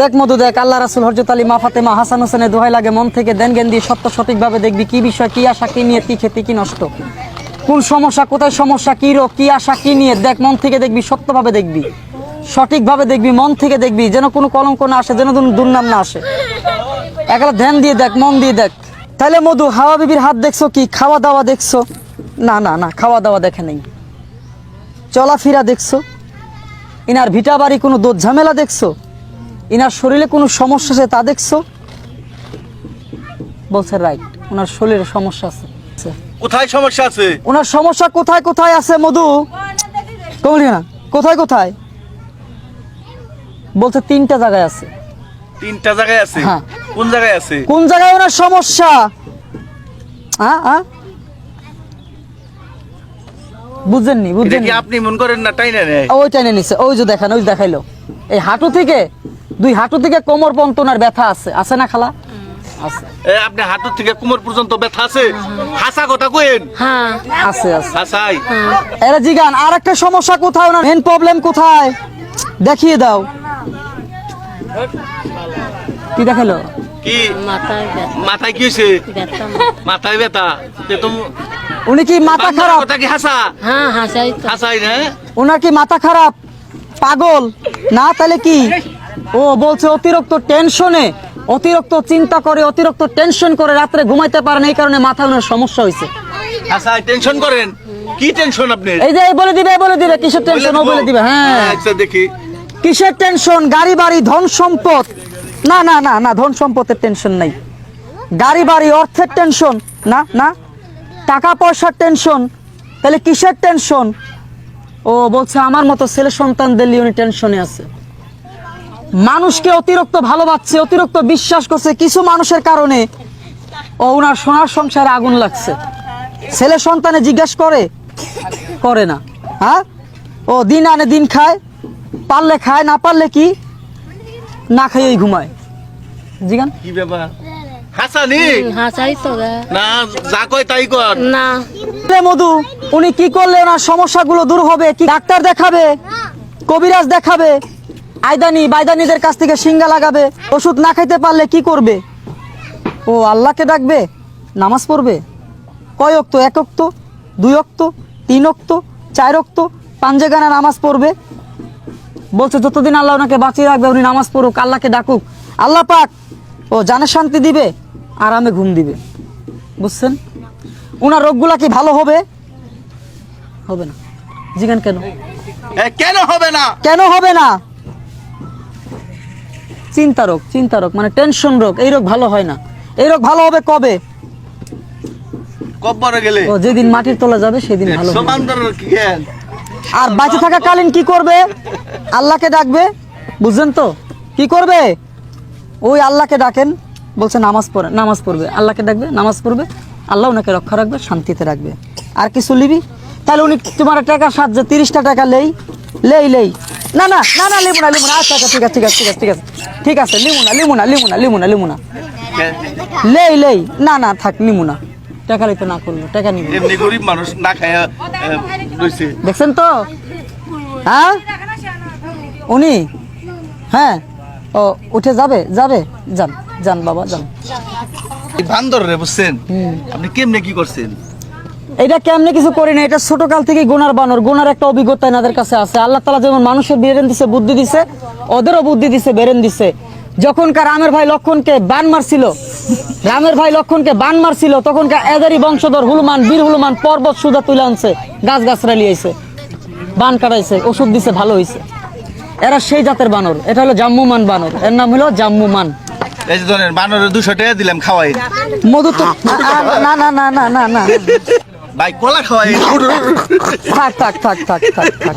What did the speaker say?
দেখ মধু, দেখ, আল্লাহ রাসুল হরজত আলী, মা হাসান হোসেনের দোহাই লাগে, মন থেকে দেন জ্ঞান দিয়ে সত্য সঠিকভাবে দেখবি কি বিষয়, কি আশা, কি নিয়ে কি খেতে কি নষ্ট। কোন সমস্যা, কোথায় সমস্যা, কি রোগ, কি আশা, কি নিয়ে দেখ, মন থেকে দেখবি, সত্যভাবে দেখবি। সঠিকভাবে দেখবি, মন থেকে দেখবি, যেন কোনো কলঙ্ক না আসে, যেন দুর্নাম না আসে। একলা ধ্যান দিয়ে দেখ, মন দিয়ে দেখ। তাহলে মধু, হাওয়া বিবির হাত দেখছ কি? খাওয়া দাওয়া দেখছ? না না না, খাওয়া দাওয়া দেখে নেই। চলাফেরা দেখছ? ইনার ভিটা বাড়ি কোনো দোধ ঝামেলা দেখছ? ইনার শরীরে কোনো সমস্যা আছে তা দেখছ? বলছে রাইট ওনার শরীরে সমস্যা আছে। কোথায় সমস্যা আছে? ওনার সমস্যা কোথায় কোথায় আছে মধু? কমলি না কোথায় কোথায়? বলছে তিনটা জায়গায় আছে। তিনটা জায়গায় আছে? হ্যাঁ। কোন জায়গায় আছে? কোন জায়গায় ওনার সমস্যা? হ্যাঁ হ্যাঁ। বুঝছেন কি আপনি মন করেন না তাই না নেয় ওই টাইনে নিছে। ওই যে দেখান ওই দেখাইলো। এই হাঁটু থেকে দুই হাঁটু থেকে কোমর পর্যন্ত ওনার ব্যথা আছে। আছে না খালা? আছে। এ, আপনি হাঁটুর থেকে কোমর পর্যন্ত ব্যথা আছে? হাসা কথা কইেন। হ্যাঁ। আছে আছে। হাসাই। এরা জিগান আর একটা সমস্যা কোথায় মেন প্রবলেম কোথায়? দেখিয়ে দাও। কি দেখাল? কি? মাথায় ব্যথা। মাথায় কি মাথায় ব্যথা। তে তো উনি কি মাথা খারাপ? কথা কি হাসা? হ্যাঁ হাসাই হাসাই না ওনার কি মাথা খারাপ? পাগল? না তাহলে কি? ও বলছে অতিরিক্ত টেনশনে অতিরিক্ত চিন্তা করে অতিরিক্ত টেনশন করে রাত্রে ঘুমাইতে পারে না এই কারণে মাথা ওনার সমস্যা হয়েছে। হাসাই টেনশন করেন। কি টেনশন আপনি এই যে বলে দিবে বলে দিবে কিসের টেনশন? ও বলে দিবে হ্যাঁ। আচ্ছা দেখি। কিসের টেনশন? গাড়ি বাড়ি ধন সম্পদ? না না না না ধন সম্পদের টেনশন নাই। গাড়ি বাড়ি অর্থের টেনশন? না না। টাকা পয়সার টেনশন? তাহলে কিসের টেনশন? ও বলছে আমার মতো ছেলে সন্তানদের উনি টেনশনে আছে। মানুষকে অতিরিক্ত ভালোবাসছে অতিরিক্ত বিশ্বাস করছে কিছু মানুষের কারণে ও ওনার সোনার সংসারে আগুন লাগছে। ছেলে সন্তানে জিজ্ঞেস করে করে না হ্যাঁ? ও দিন আনে দিন খায় পারলে খায় না পারলে কি? না খাইয়েই ঘুমায়। জিগান কি ব্যাপার? হাসানি? হাসাই তো না যা কয় তাই কর। না। রে মধু উনি কি করলে ওনার সমস্যাগুলো দূর হবে? কি ডাক্তার দেখাবে? কবিরাজ দেখাবে? আয়দানি বাইদানিদের কাছ থেকে সিঙ্গা লাগাবে ওষুধ না খাইতে পারলে কি করবে? ও আল্লাহকে ডাকবে নামাজ পড়বে? কয় অক্ত? এক অক্ত? দুই অক্ত? তিন অক্ত? চার অক্ত? পাঞ্জে গানা নামাজ পড়বে? বলছে যতদিন আল্লাহ ওনাকে বাঁচিয়ে রাখবে উনি নামাজ পড়ুক আল্লাহকে ডাকুক। আল্লাহ পাক ও জানে শান্তি দিবে আরামে ঘুম দিবে। বুঝছেন? ওনার রোগগুলা কি ভালো হবে? হবে না। জিগান কেন? কেন হবে না? কেন হবে না? চিন্তা রোগ চিন্তা রোগ মানে টেনশন রোগ এই রোগ ভালো হয় না। এই রোগ ভালো হবে কবে? কব্বরে গেলে। ও যেদিন মাটির তোলা যাবে সেদিন ভালো কি আর বাঁচে থাকাকালীন কি করবে? আল্লাহকে ডাকবে বুঝছেন তো? কি করবে? ওই আল্লাহকে ডাকেন বলছে নামাজ পড়ে নামাজ পড়বে। আল্লাহকে ডাকবে নামাজ পড়বে। আল্লাহ ওনাকে রক্ষা রাখবে শান্তিতে রাখবে। আর কিছু লিবি তাহলে উনি তোমার টাকা সাহায্যে তিরিশটা টাকা লেই লেই লেই। না না না না লিমু না লিমু না। আচ্ছা আচ্ছা ঠিক আছে ঠিক আছে ঠিক আছে ঠিক আছে। ঠিক আছে লিমু না লিমু না লিমু না লিমু না। লেই লেই। না না থাক নিমু না। টাকা লইতে না করল টাকা নিবো। এমনি গরিব মানুষ না খায়া দেখছেন তো? হ্যাঁ? উনি? হ্যাঁ? ও উঠে যাবে যাবে। যান যান বাবা যান। বান্দর রে বুঝছেন? আপনি কেমনে কি করছেন? এটা কেমনে কিছু করি না? এটা ছোট কাল থেকে গোনার বানর। গোনার একটা অভিজ্ঞতা এনাদের কাছে আছে। আল্লাহ তালা যেমন মানুষের বেরেন দিছে বুদ্ধি দিছে ওদেরও বুদ্ধি দিছে বেরেন দিছে। যখনকার রামের ভাই লক্ষণকে বান মারছিল রামের ভাই লক্ষণকে বান মারছিল তখনকার এদেরই বংশধর হুলমান বীর হুলমান পর্বত সুদা তুলে আনছে গাছ গাছরা লিয়েছে বান কাটাইছে ওষুধ দিছে ভালো হয়েছে এরা সেই জাতের বানর। এটা হলো জাম্মুমান বানর। এর নাম হলো জাম্মুমান। এই যে ধরেন বানরের দুশো টাকা দিলাম খাওয়াই। মধু তো না না না না না না। ভাই কলা খাওয়াই। থাক থাক থাক থাক থাক থাক।